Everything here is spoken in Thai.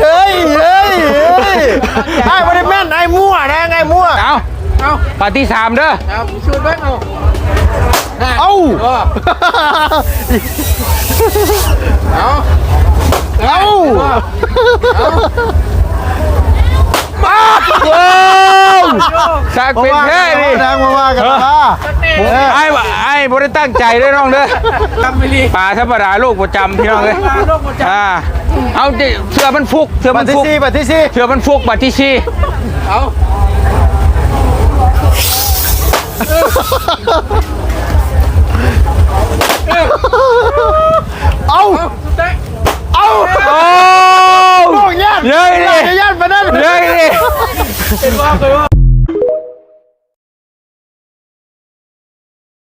เฮ้ยเฮ้ยเฮ้ยไอ้บริแม่นไอ้มั่วนะไงมั่ว เอาเอาปาร์ตี้สามเด้อ เอาชูดบ้างเอาเอ้า เอาเอ้ามาเว้ยสักเป็นแค่ นี่ดังมาว่ากันนะไอ้บ่ไอ้บ่ได้ตั้งใจเด้อน้องเด้อทำไม่ดีป่าธรรมดาลูกประจำพี่น้องเลยโรคประจอ่าเอาดิเสือมันฟุกเสือบัมัตนรที่ฟุกสี่บัตรที่สี่เสือมันฟุกบัตรที่สี่ำเอาเอ้าเอาสุดท้ายเอ้าโอ้โอ้ยยันเย้ยดิยันไปนั่นเย้ยดิเป็นว่าเคยว่า